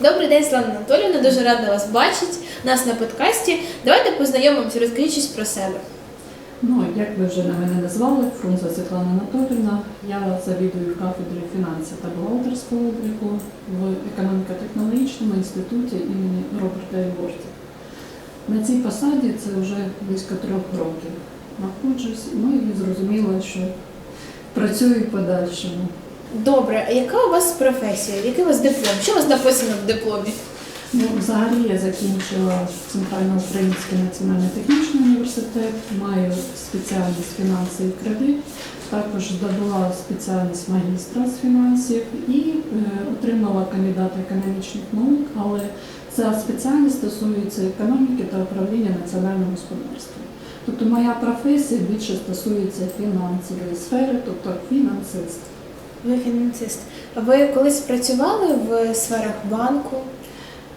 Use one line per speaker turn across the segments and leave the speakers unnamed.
Добрий день, Слава Анатоліївна. Дуже рада вас бачити. Нас на подкасті. Давайте познайомимося, розкажіть про себе.
Ну, як ви вже на мене назвали, Фрунзе Світлана Анатолівна, я завідую кафедрі фінансів та бухгалтерського обліку в економіко-технологічному інституті імені Роберта Єворті. На цій посаді це вже близько трьох років знаходжусь, ну і зрозуміло, що працюю подальшому.
Добре, а яка у вас професія? Який у вас диплом? Що у вас написано в дипломі?
Ну, взагалі я закінчила Центральноукраїнський національний технічний університет, маю спеціальність фінанси і кредит. Також здобула спеціальність магістра з фінансів і е, отримала кандидата економічних наук, але ця спеціальність стосується економіки та управління національним господарством. Тобто моя професія більше стосується фінансової сфери, тобто фінансист.
Ви фінансист. А ви колись працювали в сферах банку?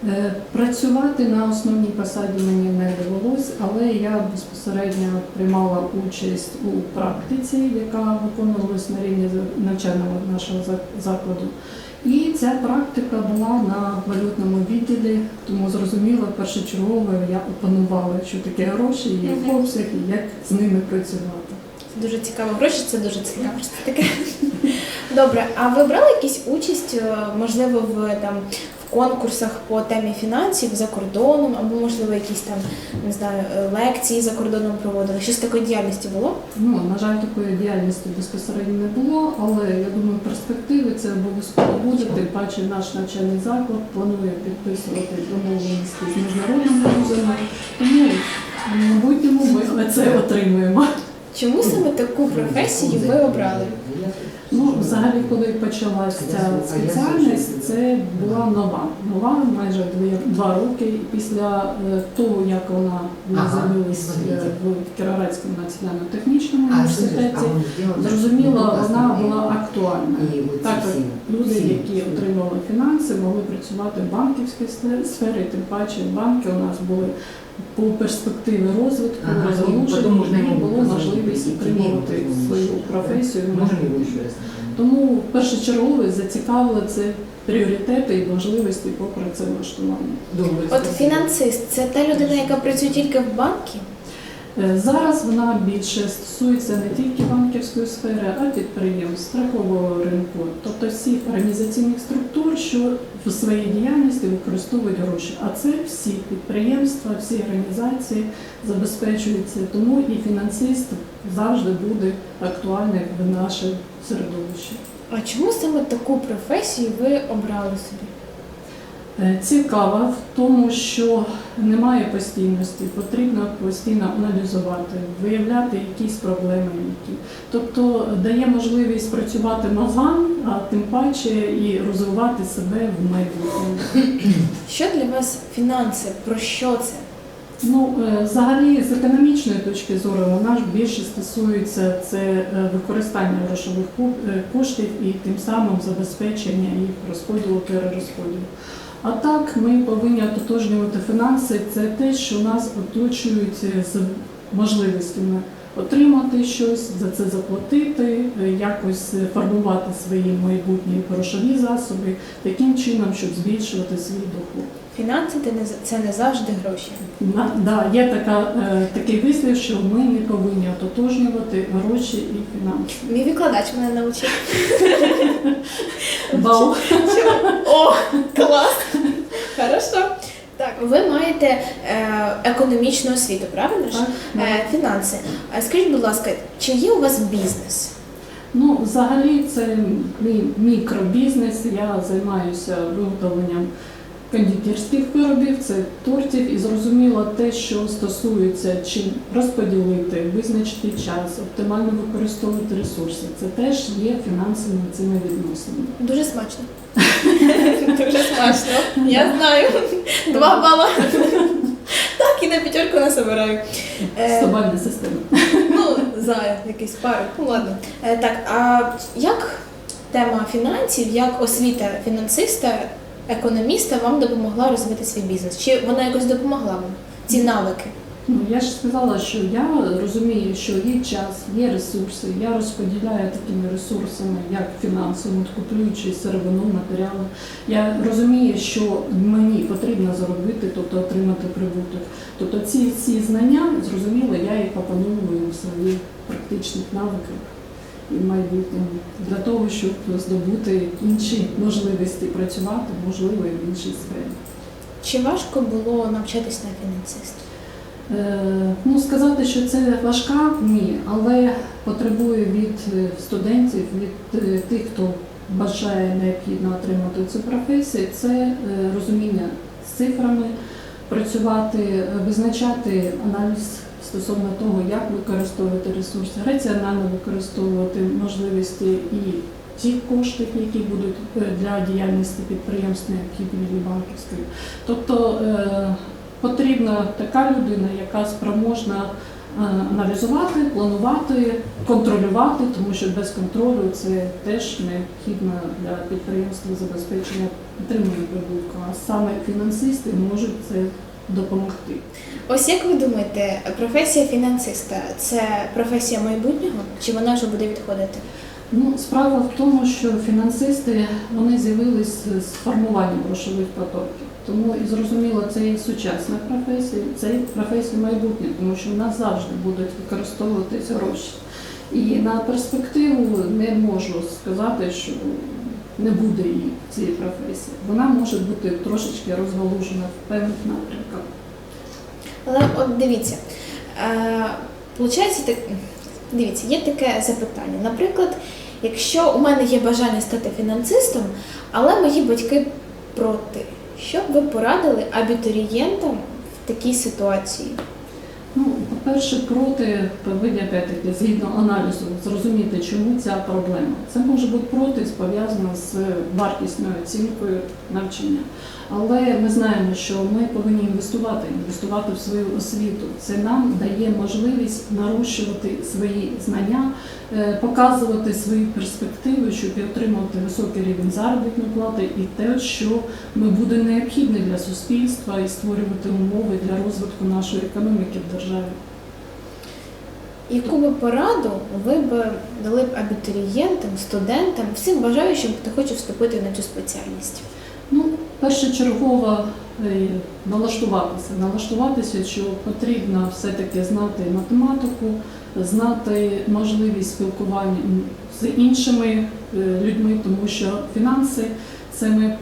Е, Працювати на основній посаді мені не довелось, але я безпосередньо приймала участь у практиці, яка виконувалась на рівні навчального нашого закладу. І ця практика була на валютному відділі, тому зрозуміло, першочергово я опанувала, що таке гроші, їх обсяг і як з ними працювати.
Це дуже цікаво. Гроші це дуже цікаво. Таке. Добре, а ви брали якусь участь, е, можливо, в там в конкурсах по темі фінансів за кордоном, або можливо якісь там не знаю е, лекції за кордоном проводили? Щось такої діяльності було?
Ну, на жаль, такої діяльності безпосередньо не було, але я думаю, перспективи це обов'язково буде. Тим паче наш навчальний заклад планує підписувати домовленості з міжнародними вузами. Тому в майбутньому ми це отримуємо.
Чому саме таку професію ви обрали?
Ну, взагалі, коли почалася ця спеціальність, це була нова. Нова майже два роки. І після е, того, як вона
Ага,
з'явилась е, в Кіровоградському національно-технічному університеті, Зрозуміло, вона була актуальна. Так, люди, які отримали фінанси, могли працювати в банківській сфе- сфері, тим паче банки у нас були по перспективі розвитку,
можна
було можливість отримувати. Професію.
Можливо,
Тому першочергово зацікавили це пріоритети і можливості по працевлаштуванню.
От фінансист це та людина, яка працює тільки в банку?
Е, Зараз вона більше стосується не тільки банківської сфери, а підприємств, страхового ринку, тобто всіх організаційних структур, що в своїй діяльності використовують гроші. А це всі підприємства, всі організації забезпечуються. Тому і фінансист завжди буде актуальним в нашому середовище.
А чому саме таку професію ви обрали собі?
Е, Цікава в тому, що немає постійності, потрібно постійно аналізувати, виявляти якісь проблеми, які тобто дає можливість працювати мозгам, а тим паче і розвивати себе в майбутньому.
Що для вас фінанси? Про що це?
Ну, е, взагалі, з економічної точки зору, вона ж більше стосується це е, використання грошових коштів і тим самим забезпечення їх розподілу перерозподілу. А так, ми повинні ототожнювати фінанси. Це те, що нас оточують е, з можливостями отримати щось, за це заплатити, е, якось е, формувати свої майбутні грошові засоби таким чином, щоб збільшувати свій доход.
Фінанси це не, це не завжди гроші.
На, да, є така, е, такий вислів, що ми не повинні ототожнювати гроші і фінанси.
Мій викладач мене навчив.
Бал.
О, клас! Хорошо. Так, ви маєте е, економічну освіту, правильно ж?
Так.
Е, фінанси. А скажіть, будь ласка, чи є у вас бізнес?
Ну, взагалі, це мій мікробізнес. Я займаюся виготовленням кондитерських виробів, це тортів, і зрозуміло те, що стосується чим розподілити, визначити час, оптимально використовувати ресурси. Це теж є фінансовими цими відносинами.
Дуже смачно. Дуже смачно. Я знаю. Два бала. Так, і на п'ятерку насобираю. Е,
Стобальна система.
Ну, за якийсь пару. Ну ладно. Е, так, а як тема фінансів, як освіта фінансиста, економіста вам допомогла розвити свій бізнес? Чи вона якось допомогла вам? Ці навики?
Ну, я ж сказала, що я розумію, що є час, є ресурси. Я розподіляю такими ресурсами, як фінансово, куплюючи сировину, матеріали. Я розумію, що мені потрібно заробити, тобто отримати прибуток. Тобто ці всі знання, зрозуміло, я їх опановую у своїх практичних навиках майбутньому для того, щоб здобути інші можливості працювати, можливо, і в іншій сфері.
Чи важко було навчатись на фінансиста?
Е, Ну, сказати, що це важка, ні, але потребує від е, студентів, від е, тих, хто бажає необхідно отримати цю професію, це розуміння з цифрами, працювати, визначати аналіз стосовно того, як використовувати ресурси, раціонально використовувати можливості і тих коштів, які будуть е, для діяльності підприємств необхідні і банківської. Тобто е, потрібна така людина, яка спроможна е, аналізувати, планувати, контролювати, тому що без контролю це теж необхідно для підприємства забезпечення отримання прибутку. А саме фінансисти можуть це допомогти.
Ось як ви думаєте, професія фінансиста це професія майбутнього? Чи вона вже буде відходити?
Ну, справа в тому, що фінансисти вони з'явились з формуванням грошових потоків. Тому і зрозуміло, це і сучасна професія, це і професія майбутнього, тому що в нас завжди будуть використовуватись гроші. І на перспективу не можу сказати, що не буде її цієї професії. Вона може бути трошечки розгалужена в певних напрямках.
Але от дивіться, е, получається так. Дивіться, є таке запитання. Наприклад, якщо у мене є бажання стати фінансистом, але мої батьки проти, що б ви порадили абітурієнтам в такій ситуації?
По-перше, проти повинні опять-таки, згідно аналізу, зрозуміти, чому ця проблема. Це може бути проти пов'язано з вартісною оцінкою навчання. Але ми знаємо, що ми повинні інвестувати, інвестувати в свою освіту. Це нам дає можливість нарощувати свої знання, е, показувати свої перспективи, щоб отримувати високий рівень заробітної плати і те, що буде необхідне для суспільства і створювати умови для розвитку нашої економіки в державі.
Яку би пораду ви б дали б абітурієнтам, студентам, всім бажаючим, хто хоче вступити на цю спеціальність?
Ну, першочергово е, налаштуватися. Налаштуватися, що потрібно все-таки знати математику, знати можливість спілкування з іншими е, людьми, тому що фінанси це ми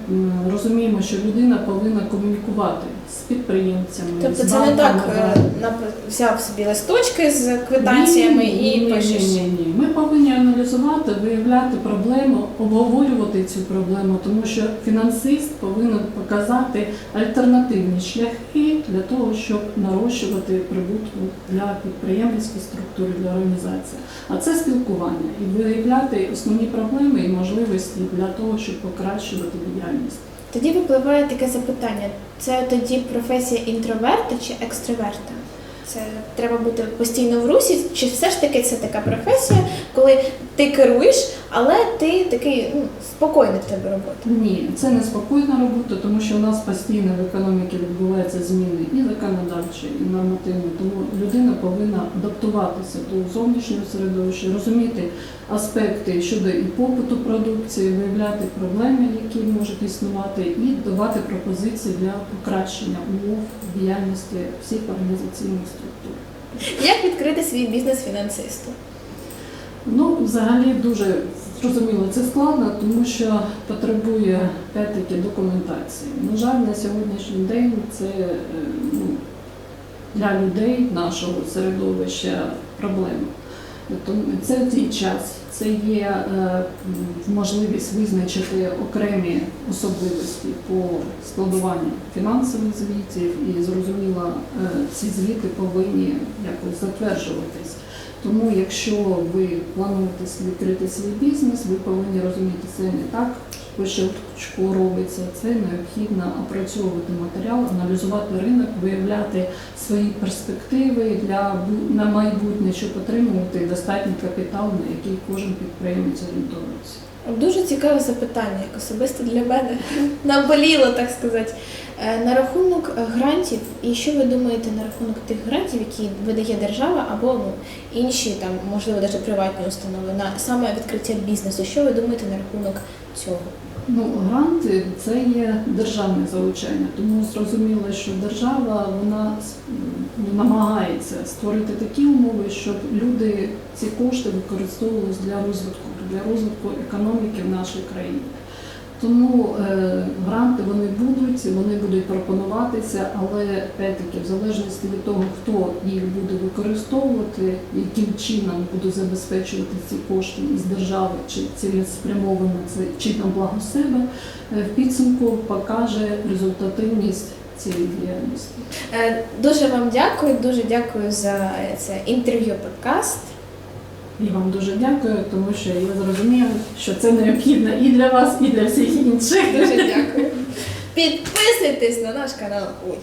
розуміємо, що людина повинна комунікувати з підприємцями.
Тобто
з
це не так е, взяв собі листочки з квитанціями
ні, ні,
і пишеш.
Ні, ні, ні. Ми повинні аналізувати, виявляти проблему, обговорювати цю проблему, тому що фінансист повинен показати альтернативні шляхи для того, щоб нарощувати прибутку для підприємницької структури, для організації. А це спілкування і виявляти основні проблеми і можливості для того, щоб покращувати діяльність.
Тоді випливає таке запитання: це тоді професія інтроверта чи екстраверта? Це треба бути постійно в русі, чи все ж таки це така професія, коли ти керуєш, але ти такий ну, спокійний в тебе робота.
Ні, це не спокійна робота, тому що у нас постійно в економіці відбуваються зміни і законодавчі, і нормативні. Тому людина повинна адаптуватися до зовнішнього середовища, розуміти аспекти щодо і попиту продукції, виявляти проблеми, які можуть існувати, і давати пропозиції для покращення умов діяльності всіх організаційних структур.
Як відкрити свій бізнес фінансисту?
Взагалі дуже зрозуміло, це складно, тому що потребує опять-таки документації. На жаль, на сьогоднішній день це е, ну, для людей нашого середовища проблема. Це твій час, це є е, можливість визначити окремі особливості по складуванню фінансових звітів, і зрозуміло, е, ці звіти повинні якось затверджуватись. Тому, якщо ви плануєте відкрити свій бізнес, ви повинні розуміти, це не так по щелчку робиться. Це необхідно опрацьовувати матеріал, аналізувати ринок, виявляти свої перспективи для на майбутнє, щоб отримувати достатній капітал, на який кожен підприємець орієнтується.
Дуже цікаве запитання, як особисто для мене. Наболіло, так сказати. Е, На рахунок е, грантів, і що ви думаєте на рахунок тих грантів, які видає держава або ну, інші, там, можливо, навіть приватні установи, на саме відкриття бізнесу? Що ви думаєте на рахунок цього?
Ну, гранти це є державне залучення, тому зрозуміло, що держава вона ну, намагається створити такі умови, щоб люди ці кошти використовували для розвитку, для розвитку економіки в нашій країні. Тому е, гранти вони будуть, вони будуть пропонуватися, але опять-таки, в залежності від того, хто їх буде використовувати, яким чином буде забезпечувати ці кошти із держави, чи цілеспрямовано це чи на благо себе, е, в підсумку покаже результативність цієї діяльності.
Е, Дуже вам дякую, дуже дякую за це інтерв'ю подкаст.
І вам дуже дякую, тому що я зрозуміла, що це необхідно і для вас, і для всіх інших.
Дуже дякую. Підписуйтесь на наш канал. Ой.